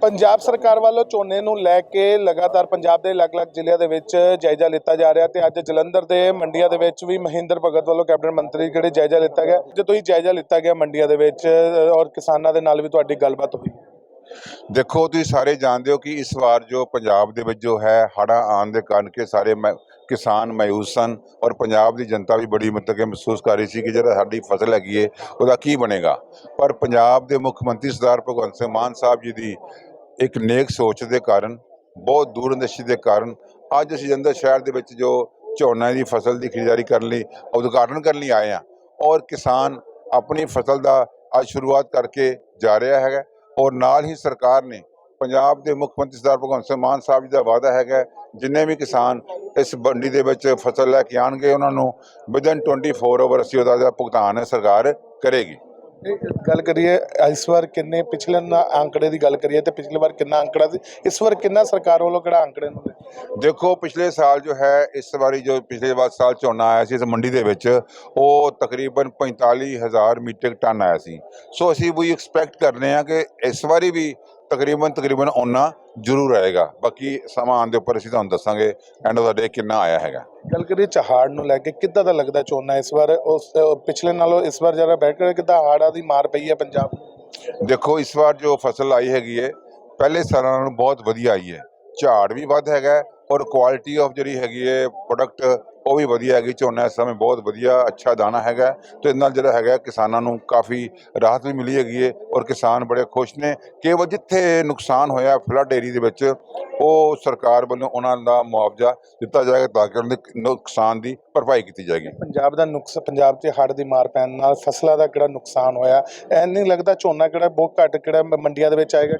ਪੰਜਾਬ ਸਰਕਾਰ ਵੱਲੋਂ ਝੋਨੇ ਨੂੰ ਲੈ ਕੇ ਲਗਾਤਾਰ ਪੰਜਾਬ ਦੇ ਅਲੱਗ-ਅਲੱਗ ਜ਼ਿਲ੍ਹਿਆਂ ਦੇ ਵਿੱਚ ਜਾਇਜ਼ਾ ਲਿੱਤਾ ਜਾ ਰਿਹਾ ਤੇ ਅੱਜ ਜਲੰਧਰ ਦੇ ਮੰਡੀਆਂ ਦੇ ਵਿੱਚ ਵੀ ਮਹਿੰਦਰ ਭਗਤ ਵੱਲੋਂ ਕੈਬਨਿਟ ਮੰਤਰੀ ਜਿਹੜੇ ਜਾਇਜ਼ਾ ਲਿੱਤਾ ਗਿਆ? ਜੇ ਤੁਸੀਂ ਜਾਇਜ਼ਾ ਲਿੱਤਾ ਗਿਆ ਮੰਡੀਆਂ ਦੇ ਵਿੱਚ ਔਰ ਕਿਸਾਨਾਂ ਦੇ ਨਾਲ ਵੀ ਤੁਹਾਡੀ ਗੱਲਬਾਤ ਹੋਈ। ਦੇਖੋ, ਤੁਸੀਂ ਸਾਰੇ ਜਾਣਦੇ ਹੋ ਕਿ ਇਸ ਵਾਰ ਜੋ ਪੰਜਾਬ ਦੇ ਵਿੱਚ ਜੋ ਹੈ, ਹੜ੍ਹਾਂ ਆਉਣ ਦੇ ਕਾਰਨ ਕਿ ਸਾਰੇ ਮ- ਕਿਸਾਨ ਮਾਯੂਸ ਸਨ ਔਰ ਪੰਜਾਬ ਦੀ ਜਨਤਾ ਵੀ ਬੜੀ ਮਤਲਬ ਕਿ ਮਹਿਸੂਸ ਕਰ ਰਹੀ ਸੀ ਕਿ ਜਿਹੜਾ ਸਾਡੀ ਫਸਲ ਹੈਗੀ ਏ, ਉਹਦਾ ਕੀ ਬਣੇਗਾ। ਪਰ ਪੰਜਾਬ ਦੇ ਮੁੱਖ ਮੰਤਰੀ ਸਰਦਾਰ ਭਗਵੰਤ ਸਿੰਘ ਮਾਨ ਸਾਹਿਬ ਜੀ ਦੀ ਇੱਕ ਨੇਕ ਸੋਚ ਦੇ ਕਾਰਨ, ਬਹੁਤ ਦੂਰਅੰਦੇਸ਼ੀ ਦੇ ਕਾਰਨ, ਅੱਜ ਅਸੀਂ ਜਲੰਧਰ ਸ਼ਹਿਰ ਦੇ ਵਿੱਚ ਜੋ ਝੋਨਾ ਦੀ ਫਸਲ ਦੀ ਖਰੀਦਦਾਰੀ ਕਰਨ ਲਈ, ਉਦਘਾਟਨ ਕਰਨ ਲਈ ਆਏ ਹਾਂ ਔਰ ਕਿਸਾਨ ਆਪਣੀ ਫਸਲ ਦਾ ਅੱਜ ਸ਼ੁਰੂਆਤ ਕਰਕੇ ਜਾ ਰਿਹਾ ਹੈਗਾ ਔਰ ਨਾਲ ਹੀ ਸਰਕਾਰ ਨੇ ਪੰਜਾਬ ਦੇ ਮੁੱਖ ਮੰਤਰੀ ਸਰਦਾਰ ਭਗਵੰਤ ਸਿੰਘ ਮਾਨ ਸਾਹਿਬ ਜੀ ਦਾ ਵਾਅਦਾ ਹੈਗਾ ਜਿੰਨੇ ਵੀ ਕਿਸਾਨ ਇਸ ਮੰਡੀ ਦੇ ਵਿੱਚ ਫਸਲ ਲੈ ਕੇ ਆਣਗੇ ਉਹਨਾਂ ਨੂੰ ਵਿਦਨ 24 ਆਵਰ ਅਸੀਂ ਉਹਦਾ ਭੁਗਤਾਨ ਸਰਕਾਰ ਕਰੇਗੀ। ਗੱਲ ਕਰੀਏ, ਇਸ ਵਾਰ ਕਿੰਨੇ ਪਿਛਲੇ ਅੰਕੜੇ ਦੀ ਗੱਲ ਕਰੀਏ ਤੇ ਪਿਛਲੇ ਵਾਰ ਕਿੰਨਾ ਅੰਕੜਾ ਸੀ, ਇਸ ਵਾਰ ਕਿੰਨਾ ਸਰਕਾਰ ਵੱਲੋਂ ਕਿਹੜਾ ਅੰਕੜੇ ਨੂੰ ਦੇਖੋ, ਪਿਛਲੇ ਸਾਲ ਜੋ ਹੈ, ਇਸ ਵਾਰੀ ਜੋ ਪਿਛਲੇ ਵਾਰ ਸਾਲ ਝੋਨਾ ਆਇਆ ਸੀ ਇਸ ਮੰਡੀ ਦੇ ਵਿੱਚ, ਉਹ ਤਕਰੀਬਨ 45000 ਮੀਟ੍ਰਿਕ ਟਨ ਆਇਆ ਸੀ। ਸੋ ਅਸੀਂ ਵੀ ਐਕਸਪੈਕਟ ਕਰ ਰਹੇ ਹਾਂ ਕਿ ਇਸ ਵਾਰੀ ਵੀ ਤਕਰੀਬਨ ਤਕਰੀਬਨ ਓਨਾ ਜ਼ਰੂਰ ਆਏਗਾ ਬਾਕੀ ਸਮਾਂ ਆਉਣ ਦੇ ਉੱਪਰ ਅਸੀਂ ਤੁਹਾਨੂੰ ਦੱਸਾਂਗੇ ਐਂਡ ਆਫ ਦਾ ਡੇ ਕਿੰਨਾ ਆਇਆ ਹੈਗਾ। ਗੱਲ ਕਰੀਏ ਚਹਾੜ ਨੂੰ ਲੈ ਕੇ ਕਿੱਦਾਂ ਦਾ ਲੱਗਦਾ ਝੋਨਾ ਇਸ ਵਾਰ? ਉਸ ਅ, ਪਿਛਲੇ ਨਾਲੋਂ ਇਸ ਵਾਰ ਜਰਾ ਬੈਠ ਕੇ ਕਿੱਦਾਂ ਹਾੜਾਂ ਦੀ ਮਾਰ ਪਈ ਹੈ ਪੰਜਾਬ ਨੂੰ? ਦੇਖੋ ਇਸ ਵਾਰ ਜੋ ਫਸਲ ਆਈ ਹੈਗੀ ਹੈ ਪਹਿਲੇ ਸਾਲਾਂ ਨਾਲੋਂ ਬਹੁਤ ਵਧੀਆ ਆਈ ਹੈ ਝਾੜ ਵੀ ਵੱਧ ਹੈਗਾ ਹੈ ਔਰ ਕੁਆਲਿਟੀ ਆਫ ਜਿਹੜੀ ਹੈਗੀ ਹੈ ਪ੍ਰੋਡਕਟ ਉਹ ਵੀ ਵਧੀਆ ਹੈਗੀ ਝੋਨਾ ਇਸ ਸਮੇਂ ਬਹੁਤ ਵਧੀਆ ਅੱਛਾ ਦਾਣਾ ਹੈਗਾ। ਤੇ ਇਹਦੇ ਨਾਲ ਜਿਹੜਾ ਹੈਗਾ ਕਿਸਾਨਾਂ ਨੂੰ ਕਾਫੀ ਰਾਹਤ ਵੀ ਮਿਲੀ ਹੈਗੀ ਹੈ ਔਰ ਕਿਸਾਨ ਬੜੇ ਖੁਸ਼ ਨੇ ਕੇਵਲ ਜਿੱਥੇ ਨੁਕਸਾਨ ਹੋਇਆ ਫਲੱਡ ਏਰੀਆ ਦੇ ਵਿੱਚ ਉਹ ਸਰਕਾਰ ਵੱਲੋਂ ਉਹਨਾਂ ਦਾ ਮੁਆਵਜ਼ਾ ਦਿੱਤਾ ਜਾਏਗਾ ਤਾਂ ਕਿ ਉਹਨਾਂ ਦੇ ਨੁਕਸਾਨ ਦੀ ਭਰਪਾਈ ਕੀਤੀ ਜਾਏਗੀ ਪੰਜਾਬ ਦਾ ਨੁਕਸ ਪੰਜਾਬ 'ਚ ਹੜ੍ਹ ਦੀ ਮਾਰ ਪੈਣ ਨਾਲ ਫਸਲਾਂ ਦਾ ਕਿਹੜਾ ਨੁਕਸਾਨ ਹੋਇਆ ਐ ਨਹੀਂ ਲੱਗਦਾ ਝੋਨਾ ਕਿਹੜਾ ਬਹੁਤ ਘੱਟ ਕਿਹੜਾ ਮੰਡੀਆਂ ਦੇ ਵਿੱਚ ਆਏਗਾ?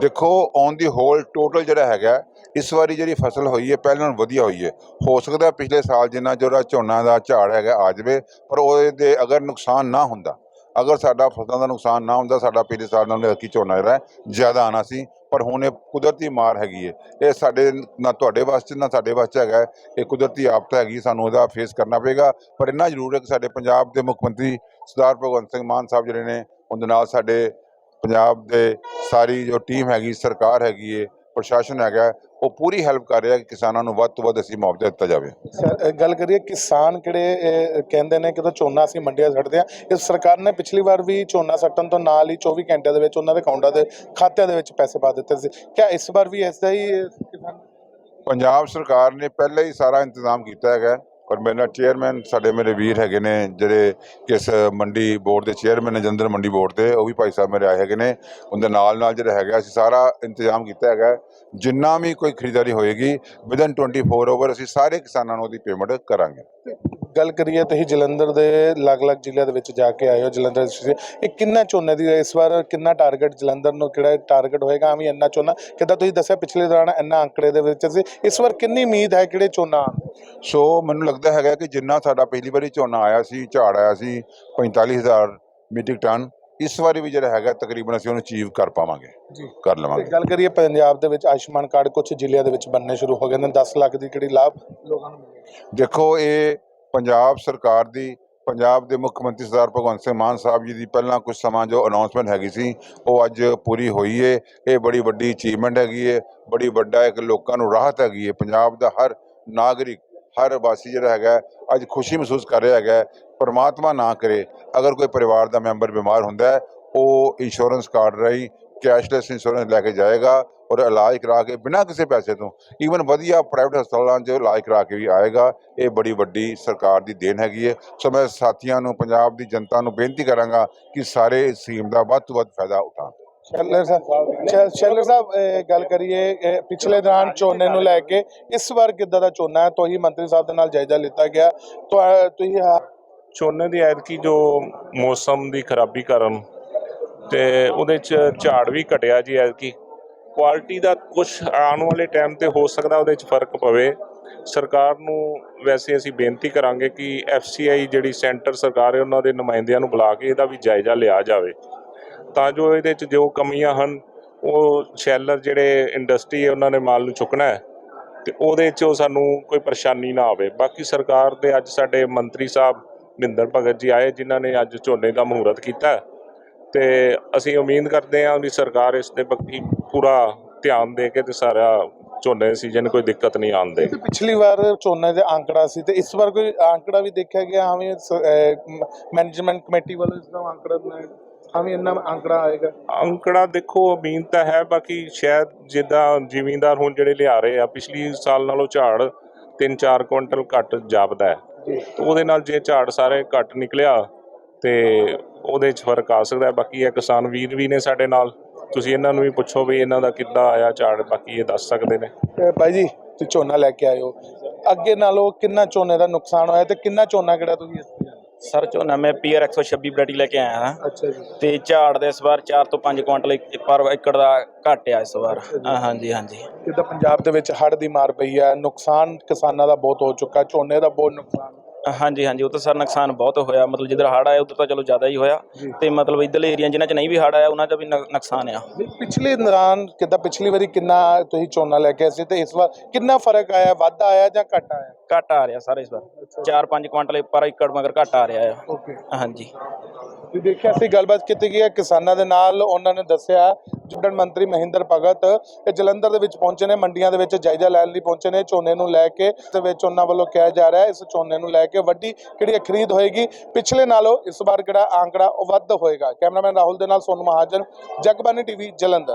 ਦੇਖੋ ਔਨ ਦੀ ਹੋਲ ਟੋਟਲ ਜਿਹੜਾ ਹੈਗਾ ਇਸ ਵਾਰੀ ਜਿਹੜੀ ਫਸਲ ਹੋਈ ਹੈ ਪਹਿਲਾਂ ਨਾਲੋਂ ਵਧੀਆ ਹੋਈ ਹੈ ਹੋ ਸਕਦਾ ਹੈ ਪਿਛਲੇ ਸਾਲ ਜਿੰਨਾ ਜਿਹੜਾ ਝੋਨਾ ਦਾ ਝਾੜ ਹੈਗਾ ਆ ਜਾਵੇ, ਪਰ ਉਹਦੇ ਦੇ ਅਗਰ ਨੁਕਸਾਨ ਨਾ ਹੁੰਦਾ, ਅਗਰ ਸਾਡਾ ਫਸਲਾਂ ਦਾ ਨੁਕਸਾਨ ਨਾ ਹੁੰਦਾ, ਸਾਡਾ ਪਿਛਲੇ ਸਾਲ ਨਾਲੋਂ ਕੀ ਝੋਨਾ ਜਿਹੜਾ ਜ਼ਿਆਦਾ ਆਣਾ ਸੀ, ਪਰ ਹੁਣ ਇਹ ਕੁਦਰਤੀ ਮਾਰ ਹੈਗੀ ਹੈ। ਇਹ ਸਾਡੇ ਨਾ ਤੁਹਾਡੇ ਵਾਸਤੇ, ਨਾ ਸਾਡੇ ਵਾਸਤੇ ਹੈਗਾ ਇਹ ਕੁਦਰਤੀ ਆਫਤ ਹੈਗੀ, ਸਾਨੂੰ ਇਹਦਾ ਫੇਸ ਕਰਨਾ ਪਏਗਾ। ਪਰ ਇੰਨਾ ਜ਼ਰੂਰ ਹੈ ਕਿ ਸਾਡੇ ਪੰਜਾਬ ਦੇ ਮੁੱਖ ਮੰਤਰੀ ਸਰਦਾਰ ਭਗਵੰਤ ਸਿੰਘ ਮਾਨ ਸਾਹਿਬ ਜਿਹੜੇ ਨੇ, ਉਹਦੇ ਨਾਲ ਸਾਡੇ ਪੰਜਾਬ ਦੇ ਸਾਰੀ ਜੋ ਟੀਮ ਹੈਗੀ, ਸਰਕਾਰ ਹੈਗੀ ਹੈ ਪ੍ਰਸ਼ਾਸਨ ਹੈਗਾ ਉਹ ਪੂਰੀ ਹੈਲਪ ਕਰ ਰਿਹਾ ਕਿ ਕਿਸਾਨਾਂ ਨੂੰ ਵੱਧ ਤੋਂ ਵੱਧ ਅਸੀਂ ਮੁਆਵਜ਼ਾ ਦਿੱਤਾ ਜਾਵੇ। ਸਰ, ਗੱਲ ਕਰੀਏ ਕਿਸਾਨ ਕਿਹੜੇ ਕਹਿੰਦੇ ਨੇ ਕਿ ਤਾਂ ਝੋਨਾ ਅਸੀਂ ਮੰਡੀਆਂ ਛੱਡਦੇ ਆ ਇਸ ਸਰਕਾਰ ਨੇ ਪਿਛਲੀ ਵਾਰ ਵੀ ਝੋਨਾ ਸੱਟਣ ਤੋਂ ਨਾਲ ਹੀ 24 ਘੰਟਿਆਂ ਦੇ ਵਿੱਚ ਉਹਨਾਂ ਦੇ ਅਕਾਊਂਟਾਂ ਦੇ ਖਾਤਿਆਂ ਦੇ ਵਿੱਚ ਪੈਸੇ ਪਾ ਦਿੱਤੇ ਸੀ। ਕਿਆ ਇਸ ਵਾਰ ਵੀ ਐਸਾ ਹੀ ਕਿਸਾਨ ਪੰਜਾਬ ਸਰਕਾਰ ਨੇ ਪਹਿਲਾਂ ਹੀ ਸਾਰਾ ਇੰਤਜ਼ਾਮ ਕੀਤਾ ਹੈਗਾ। ਔਰ ਮੇਰੇ ਨਾਲ ਚੇਅਰਮੈਨ ਸਾਡੇ ਮੇਰੇ ਵੀਰ ਹੈਗੇ ਨੇ, ਜਿਹੜੇ ਕਿਸ ਮੰਡੀ ਬੋਰਡ ਦੇ ਚੇਅਰਮੈਨ ਨੇ ਜੰਦਰ ਮੰਡੀ ਬੋਰਡ ਦੇ, ਉਹ ਵੀ ਭਾਈ ਸਾਹਿਬ ਮੇਰੇ ਆਏ ਹੈਗੇ ਨੇ। ਉਹਦੇ ਨਾਲ ਨਾਲ ਜਿਹੜਾ ਹੈਗਾ, ਅਸੀਂ ਸਾਰਾ ਇੰਤਜ਼ਾਮ ਕੀਤਾ ਹੈਗਾ। ਜਿੰਨਾ ਵੀ ਕੋਈ ਖਰੀਦਦਾਰੀ ਹੋਏਗੀ ਵਿਦਨ 24 ਆਵਰ ਅਸੀਂ ਸਾਰੇ ਕਿਸਾਨਾਂ ਨੂੰ ਉਹਦੀ ਪੇਮੈਂਟ ਕਰਾਂਗੇ। ਗੱਲ ਕਰੀਏ ਤੁਸੀਂ ਜਲੰਧਰ ਦੇ ਅਲੱਗ-ਅਲੱਗ ਜ਼ਿਲ੍ਹਿਆਂ ਦੇ ਵਿੱਚ ਜਾ ਕੇ ਆਏ ਹੋ ਜਲੰਧਰ। ਇਹ ਕਿੰਨਾ ਝੋਨੇ ਦੀ ਇਸ ਵਾਰ ਕਿੰਨਾ ਟਾਰਗੇਟ ਜਲੰਧਰ ਨੂੰ ਕਿਹੜਾ ਟਾਰਗੇਟ ਹੋਏਗਾ? ਆਵੇਂ ਇੰਨਾ ਝੋਨਾ। ਕਿੱਦਾਂ ਤੁਸੀਂ ਦੱਸਿਆ ਪਿਛਲੇ ਦੌਰਾਨ ਇੰਨਾ ਅੰਕੜੇ ਦੇ ਵਿੱਚ ਸੀ। ਇਸ ਵਾਰ ਕਿੰਨੀ ਉਮੀਦ ਹੈ ਕਿਹੜੇ ਝੋਨਾ? ਸੋ ਮੈਨੂੰ ਲੱਗਦਾ ਹੈਗਾ ਕਿ ਜਿੰਨਾ ਸਾਡਾ ਪਹਿਲੀ ਵਾਰੀ ਝੋਨਾ ਆਇਆ ਸੀ ਝਾੜ ਆਇਆ ਸੀ 45000 ਮੀਟ੍ਰਿਕ ਟਨ ਇਸ ਵਾਰੀ ਵੀ ਜਿਹੜਾ ਹੈਗਾ ਤਕਰੀਬਨ ਅਸੀਂ ਉਹਨੂੰ ਅਚੀਵ ਕਰ ਪਾਵਾਂਗੇ। ਜੀ। ਕਰ ਤੇ ਲਵਾਂਗੇ ਗੱਲ ਕਰੀਏ ਪੰਜਾਬ ਦੇ ਵਿੱਚ ਆਯੁਸ਼ਮਾਨ ਕਾਰਡ ਕੁਝ ਜ਼ਿਲ੍ਹਿਆਂ ਦੇ ਵਿੱਚ ਬਣਨੇ ਸ਼ੁਰੂ ਹੋ ਗਏ ਨੇ। 10 ਲੱਖ ਦੀ ਕਿਹੜੀ ਲਾਭ ਲੋਕਾਂ ਨੂੰ ਦੇਖੋ, ਇਹ ਪੰਜਾਬ ਸਰਕਾਰ ਦੀ, ਪੰਜਾਬ ਦੇ ਮੁੱਖ ਮੰਤਰੀ ਸਰਦਾਰ ਭਗਵੰਤ ਸਿੰਘ ਮਾਨ ਸਾਹਿਬ ਜੀ ਦੀ ਪਹਿਲਾਂ ਕੁਝ ਸਮਾਂ ਜੋ ਅਨਾਉਂਸਮੈਂਟ ਹੈਗੀ ਸੀ, ਉਹ ਅੱਜ ਪੂਰੀ ਹੋਈ ਏ। ਇਹ ਬੜੀ ਵੱਡੀ ਅਚੀਵਮੈਂਟ ਹੈਗੀ ਏ, ਬੜੀ ਵੱਡਾ ਇੱਕ ਲੋਕਾਂ ਨੂੰ ਰਾਹਤ ਹੈਗੀ ਏ। ਪੰਜਾਬ ਦਾ ਹਰ ਨਾਗਰਿਕ, ਹਰ ਵਾਸੀ ਜਿਹੜਾ ਹੈਗਾ, ਅੱਜ ਖੁਸ਼ੀ ਮਹਿਸੂਸ ਕਰ ਰਿਹਾ ਹੈਗਾ, ਪਰਮਾਤਮਾ ਨਾ ਕਰੇ। ਅਗਰ ਕੋਈ ਪਰਿਵਾਰ ਦਾ ਮੈਂਬਰ ਬਿਮਾਰ ਹੁੰਦਾ ਹੈ ਉਹ ਇੰਸ਼ੋਰੈਂਸ ਕਾਰਡ ਰਾਹੀਂ ਕੈਸ਼ਲੈਸ ਇੰਸ਼ੋਰੈਂਸ ਲੈ ਕੇ ਜਾਏਗਾ ਔਰ ਇਲਾਜ ਕਰਾ ਕੇ ਬਿਨਾਂ ਕਿਸੇ ਪੈਸੇ ਤੋਂ ਈਵਨ ਵਧੀਆ ਪ੍ਰਾਈਵੇਟ ਹਸਪਤਾਲਾਂ 'ਚ ਇਲਾਜ ਕਰਾ ਕੇ ਵੀ ਆਏਗਾ ਇਹ ਬੜੀ ਵੱਡੀ ਸਰਕਾਰ ਦੀ ਦੇਣ ਹੈਗੀ ਹੈ। ਸੋ ਮੈਂ ਸਾਥੀਆਂ ਨੂੰ ਪੰਜਾਬ ਦੀ ਜਨਤਾ ਨੂੰ ਬੇਨਤੀ ਕਰਾਂਗਾ ਕਿ ਸਾਰੇ ਇਸ ਸਕੀਮ ਦਾ ਵੱਧ ਤੋਂ ਵੱਧ ਫਾਇਦਾ ਉਠਾਉਣ। ਸ਼ੈਲਰ ਸਾਹਿਬ ਸ਼ੈਲਰ ਸਾਹਿਬ ਇਹ ਗੱਲ ਕਰੀਏ ਪਿਛਲੇ ਦੌਰਾਨ ਝੋਨੇ ਨੂੰ ਲੈ ਕੇ ਇਸ ਵਾਰ ਕਿੱਦਾਂ ਦਾ ਝੋਨਾ ਹੈ? ਤੋਹੀ ਮੰਤਰੀ ਸਾਹਿਬ ਦੇ ਨਾਲ ਜਾਇਜ਼ਾ ਲਿੱਤਾ ਗਿਆ। ਤੁਹਾ- ਤੁਸੀਂ ਝੋਨੇ ਦੀ ਐਤਕੀ ਜੋ ਮੌਸਮ ਦੀ ਖਰਾਬੀ ਕਾਰਨ ਤੇ ਉਹਦੇ ਚ ਝਾੜ ਵੀ ਘਟਿਆ ਜੀ ਐਤਕੀ। ਕੁਆਲਿਟੀ ਦਾ ਕੁਝ ਆਉਣ ਵਾਲੇ ਟਾਈਮ ਤੇ ਹੋ ਸਕਦਾ ਉਹਦੇ ਚ ਫ਼ਰਕ ਪਵੇ। ਸਰਕਾਰ ਨੂੰ ਵੈਸੇ ਅਸੀਂ ਬੇਨਤੀ ਕਰਾਂਗੇ ਕਿ ਐਫਸੀਆਈ ਜਿਹੜੀ ਸੈਂਟਰ ਸਰਕਾਰ ਹੈ, ਉਹਨਾਂ ਦੇ ਨੁਮਾਇੰਦਿਆਂ ਨੂੰ ਬੁਲਾ ਕੇ ਇਹਦਾ ਵੀ ਜਾਇਜ਼ਾ ਲਿਆ ਜਾਵੇ। ਤਾਂ ਜੋ ਇਹਦੇ ਚ ਜੋ ਕਮੀਆਂ ਹਨ, ਉਹ ਸ਼ੈਲਰ ਜਿਹੜੇ ਇੰਡਸਟਰੀ ਹੈ, ਉਹਨਾਂ ਨੇ ਮਾਲ ਨੂੰ ਚੁੱਕਣਾ ਹੈ ਤੇ ਉਹਦੇ 'ਚ ਉਹ ਸਾਨੂੰ ਕੋਈ ਪਰੇਸ਼ਾਨੀ ਨਾ ਆਵੇ। ਬਾਕੀ ਸਰਕਾਰ ਦੇ ਅੱਜ ਸਾਡੇ ਮੰਤਰੀ ਸਾਹਿਬ ਨਿੰਦਰ ਭਗਤ ਜੀ ਆਏ, ਜਿਨ੍ਹਾਂ ਨੇ ਅੱਜ ਝੋਨੇ ਦਾ ਮਹੂਰਤ ਕੀਤਾ ਤੇ ਅਸੀਂ ਉਮੀਦ ਕਰਦੇ ਹਾਂ ਵੀ ਸਰਕਾਰ ਇਸ ਤੇ ਪੱਕੀ ਪੂਰਾ ਧਿਆਨ ਦੇ ਕੇ ਤੇ ਸਾਰਾ ਝੋਨੇ ਸੀਜ਼ਨ ਕੋਈ ਦਿੱਕਤ ਨਹੀਂ ਆਉਣ ਦੇ ਪਿਛਲੀ ਵਾਰ ਝੋਨੇ ਦੇ ਅੰਕੜਾ ਸੀ ਤੇ ਇਸ ਵਾਰ ਕੋਈ ਅੰਕੜਾ ਵੀ ਦੇਖਿਆ ਗਿਆ ਹਵੇਂ ਮੈਨੇਜਮੈਂਟ ਕਮੇਟੀ ਵੱਲੋਂ ਇਸ ਦਾ ਅੰਕੜਾ ਬਣਾਇਆ ਹਵੇਂ ਇੰਨਾ ਅੰਕੜਾ ਆਏਗਾ। ਅੰਕੜਾ ਦੇਖੋ ਅਮੀਨ ਤਾਂ ਹੈ ਬਾਕੀ ਸ਼ਾਇਦ ਜਿੱਦਾਂ ਜ਼ਿਮੀਂਦਾਰ ਹੁਣ ਜਿਹੜੇ ਲਿਆ ਰਹੇ ਆ ਪਿਛਲੀ ਸਾਲ ਨਾਲੋਂ ਝਾੜ 3-4 ਕੁਇੰਟਲ ਘੱਟ ਜਾਪਦਾ ਹੈ। ਉਹਦੇ ਨਾਲ ਜੇ ਝਾੜ ਸਾਰੇ ਘੱਟ ਨਿਕਲਿਆ ਤੇ ਉਹਦੇ 'ਚ ਫ਼ਰਕ ਆ ਸਕਦਾ ਹੈ। ਬਾਕੀ ਇਹ ਕਿਸਾਨ ਵੀਰ ਵੀ ਨੇ ਸਾਡੇ ਨਾਲ। ਤੁਸੀਂ ਇਹਨਾਂ ਨੂੰ ਵੀ ਪੁੱਛੋ ਵੀ ਇਹਨਾਂ ਦਾ ਕਿੱਦਾਂ ਆਇਆ ਝਾੜ ਬਾਕੀ ਇਹ ਦੱਸ ਸਕਦੇ ਨੇ। ਬਾਈ ਜੀ ਤੁਸੀਂ ਝੋਨਾ ਲੈ ਕੇ ਆਏ ਹੋ ਅੱਗੇ ਨਾਲੋਂ ਕਿੰਨਾ ਝੋਨੇ ਦਾ ਨੁਕਸਾਨ ਹੋਇਆ ਤੇ ਕਿੰਨਾ ਝੋਨਾ ਕਿਹੜਾ ਤੁਸੀਂ ਸਰ ਝੋਨਾ ਮੈਂ ਪੀਆਰ 126 ਵੈਰਾਈਟੀ ਲੈ ਕੇ ਆਇਆ ਹਾਂ। ਅੱਛਾ ਜੀ। ਤੇ ਝਾੜ ਦੇ ਇਸ ਵਾਰ 4 ਤੋਂ 5 ਕੁਇੰਟਲ ਪਰ ਏਕੜ ਦਾ ਘੱਟ ਆ ਇਸ ਵਾਰ। ਹਾਂ, ਹਾਂਜੀ ਹਾਂਜੀ। ਜਿੱਦਾਂ ਪੰਜਾਬ ਦੇ ਵਿੱਚ ਹੜ੍ਹ ਦੀ ਮਾਰ ਪਈ ਹੈ ਨੁਕਸਾਨ ਕਿਸਾਨਾਂ ਦਾ ਬਹੁਤ ਹੋ ਚੁੱਕਾ ਝੋਨੇ ਦਾ ਬਹੁਤ ਨੁਕਸਾਨ। ਹਾਂਜੀ ਹਾਂਜੀ ਉਹ ਤਾਂ ਸਰ ਨੁਕਸਾਨ ਬਹੁਤ ਹੋਇਆ। ਮਤਲਬ ਜਿੱਧਰ ਹੜ ਆਇਆ ਉਧਰ ਤਾਂ ਚਲੋ ਜ਼ਿਆਦਾ ਹੀ ਹੋਇਆ। ਤੇ ਮਤਲਬ ਇੱਧਰਲੇ ਏਰੀਆ ਜਿਨ੍ਹਾਂ 'ਚ ਨਹੀਂ ਵੀ ਹੜ ਆਇਆ ਉਹਨਾਂ 'ਚ ਵੀ ਨੁਕਸਾਨ ਆ। ਪਿਛਲੇ ਦੌਰਾਨ ਕਿੱਦਾਂ ਪਿਛਲੀ ਵਾਰੀ ਕਿੰਨਾ ਤੁਸੀਂ ਝੋਨਾ ਲੈ ਕੇ ਆਏ ਸੀ ਤੇ ਇਸ ਵਾਰ ਕਿੰਨਾ ਫ਼ਰਕ ਆਇਆ ਵਾਧਾ ਆਇਆ ਜਾਂ ਘਟ ਆਇਆ? ਘੱਟ ਆ ਰਿਹਾ ਸਰ ਇਸ ਵਾਰ। 4-5 ਕੁਇੰਟਲ ਪਰ ਏਕੜ ਮਗਰ ਘੱਟ ਆ ਰਿਹਾ ਆ। ਓਕੇ। ਹਾਂਜੀ। ਤੁਸੀਂ ਦੇਖਿਆ ਸੀ ਗੱਲਬਾਤ ਕੀਤੀ ਗਈ ਹੈ ਕਿਸਾਨਾਂ ਦੇ ਨਾਲ ਉਹਨਾਂ ਨੇ ਦੱਸਿਆ ਜੁੜਨ ਮੰਤਰੀ ਮਹਿੰਦਰ ਭਗਤ ਇਹ ਜਲੰਧਰ ਦੇ ਵਿੱਚ ਪਹੁੰਚੇ ਨੇ ਮੰਡੀਆਂ ਦੇ ਵਿੱਚ ਜਾਇਜ਼ਾ ਲੈਣ ਲਈ ਪਹੁੰਚੇ ਨੇ ਝੋਨੇ ਨੂੰ ਲੈ ਕੇ ਤੇ ਵਿੱਚ ਉਹਨਾਂ ਵੱਲੋਂ ਕਿਹਾ ਜਾ ਰਿਹਾ ਹੈ ਇਸ ਝੋਨੇ ਨੂੰ ਲੈ ਕੇ ਵੱਡੀ ਕਿਹੜੀ ਖਰੀਦ ਹੋਏਗੀ ਪਿਛਲੇ ਨਾਲੋਂ ਇਸ ਵਾਰ ਕਿਹੜਾ ਆંકੜਾ ਉਹ ਵੱਧ ਹੋਏਗਾ। ਕੈਮਰਾਮੈਨ ਰਾਹੁਲ ਦੇ ਨਾਲ ਸੋਨੂ ਮਹਾਜਨ ਜਗਬਾਨੀ ਟੀਵੀ ਜਲੰਧਰ।